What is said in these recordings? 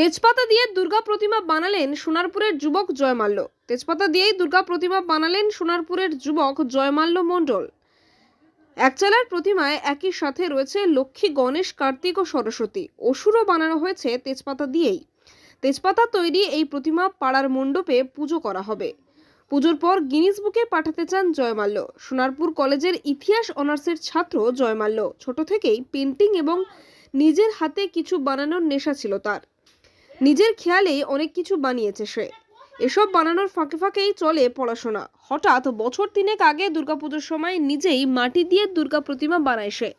তেজপাতা দিয়ে দুর্গা প্রতিমা বানালেন সোনারপুরের যুবক জয়মাল্য। তেজপাতা দিয়েই দুর্গা প্রতিমা বানালেন সোনারপুরের যুবক জয়মাল্য মণ্ডল। একচালার প্রতিমায় একই সাথে রয়েছে লক্ষ্মী, গণেশ, কার্তিক ও সরস্বতী। অসুরও বানানো হয়েছে তেজপাতা দিয়েই। তেজপাতা তৈরি এই প্রতিমা পাড়ার মণ্ডপে পুজো করা হবে। পুজোর পর গিনিস বুকে পাঠাতে চান জয়মাল্য। সোনারপুর কলেজের ইতিহাস অনার্সের ছাত্র জয়মাল্য। ছোট থেকেই পেন্টিং এবং নিজের হাতে কিছু বানানোর নেশা ছিল তার। নিজের খেয়ালেই অনেক কিছু বানিয়েছে সে। এসব বানানোর ফাঁকে ফাঁকেই চলে পড়াশোনা। হঠাৎ বছর তিনেক আগে দুর্গাপুজোর সময় নিজেই মাটি দিয়ে দুর্গা প্রতিমা বানায় সে,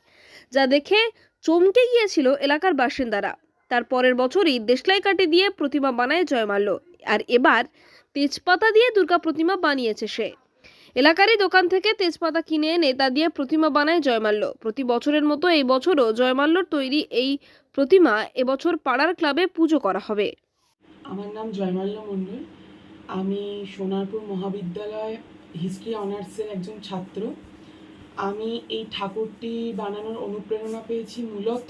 যা দেখে চমকে গিয়েছিল এলাকার বাসিন্দারা। তার পরের বছরই দেশলাই কাঠি দিয়ে প্রতিমা বানায় জয়মাল্য। আর এবার তেজপাতা দিয়ে দুর্গা প্রতিমা বানিয়েছে সে। এলাকারই দোকান থেকে তেজপাতা কিনে এনে তা দিয়ে প্রতিমা বানায় জয়মাল্য। প্রতি বছরের মতো এই বছরও জয়মাল্যর তৈরি এই প্রতিমা এবছর পাড়ার ক্লাবে পুজো করা হবে। আমার নাম জয়মাল্য মণ্ডল। আমি সোনারপুর মহাবিদ্যালয় হিস্ট্রি অনার্সের একজন ছাত্র। আমি এই ঠাকুরটি বানানোর অনুপ্রেরণা পেয়েছি মূলত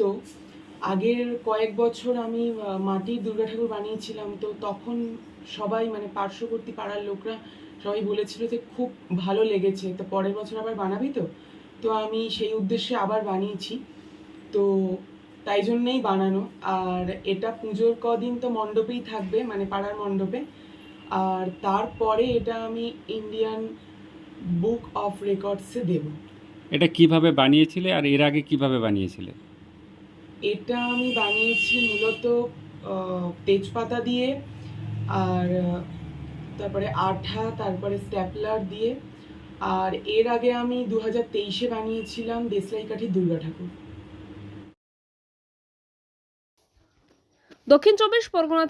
আগের কয়েক বছর আমি মাটির দুর্গা ঠাকুর বানিয়েছিলাম। তো তখন সবাই মানে পার্শ্ববর্তী পাড়ার লোকরা সবাই বলেছিল যে খুব ভালো লেগেছে। তো পরের বছর আবার বানাবি তো? তো আমি সেই উদ্দেশ্যে আবার বানিয়েছি। তো তাই জন্যেই বানানো। আর এটা পুজোর কদিন তো মণ্ডপেই থাকবে মানে পাড়ার মণ্ডপে। আর তারপরে এটা আমি ইন্ডিয়ান বুক অফ রেকর্ডসে দেব। এটা কীভাবে বানিয়েছিলে আর এর আগে কীভাবে বানিয়েছিলে? এটা আমি বানিয়েছি মূলত তেজপাতা দিয়ে। আর তারপরে আঠা, তারপরে স্ট্যাপলার দিয়ে। আর এর আগে আমি দু হাজার তেইশে বানিয়েছিলাম দেশলাই কাঠি দুর্গা ঠাকুর। দক্ষিণ চব্বিশ পরগনা থেকে